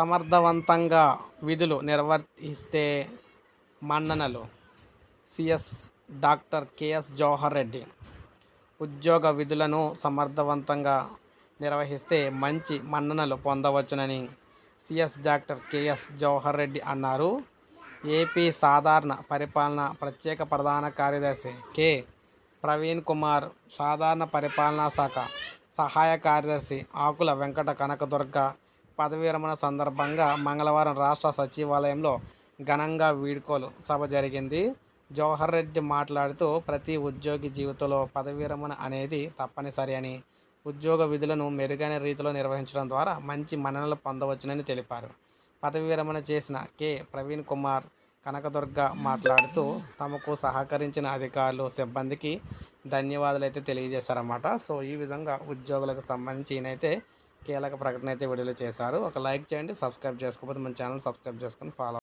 సమర్థవంతంగా విధులు నిర్వర్తిస్తే మన్ననలు. CS doctor KS Jawahar Reddy. ఉద్యోగ విధులను సమర్థవంతంగా నిర్వహిస్తే మంచి మన్ననలు పొందవచ్చునని CS doctor KS Jawahar Reddy అన్నారు. ఏపీ సాధారణ పరిపాలన ప్రత్యేక ప్రధాన కార్యదర్శి కె. ప్రవీణ్ కుమార్ సాధారణ పరిపాలనా శాఖ సహాయ కార్యదర్శి ఆకుల వెంకట కనకదుర్గ పదవీ విరమణ సందర్భంగా మంగళవారం రాష్ట్ర సచివాలయంలో ఘనంగా వీడ్కోలు సభ జరిగింది. జవహర్ రెడ్డి మాట్లాడుతూ ప్రతి ఉద్యోగి జీవితంలో పదవీ విరమణ అనేది తప్పనిసరి అని ఉద్యోగ విధులను మెరుగైన రీతిలో నిర్వహించడం ద్వారా మంచి మన్ననలు పొందవచ్చునని తెలిపారు. పదవీ విరమణ చేసిన కె. ప్రవీణ్ కుమార్ కనకదుర్గ మాట్లాడుతూ తమకు సహకరించిన అధికారులు సిబ్బందికి ధన్యవాదాలు అయితే తెలియజేశారన్నమాట. సో ఈ విధంగా ఉద్యోగులకు సంబంధించి ఈయనైతే కీలక ప్రకటన అయితే విడుదల చేశారు. ఒక లైక్ చేయండి సబ్స్క్రైబ్ చేసుకోకపోతే మన ఛానల్ సబ్స్క్రైబ్ చేసుకొని ఫాలో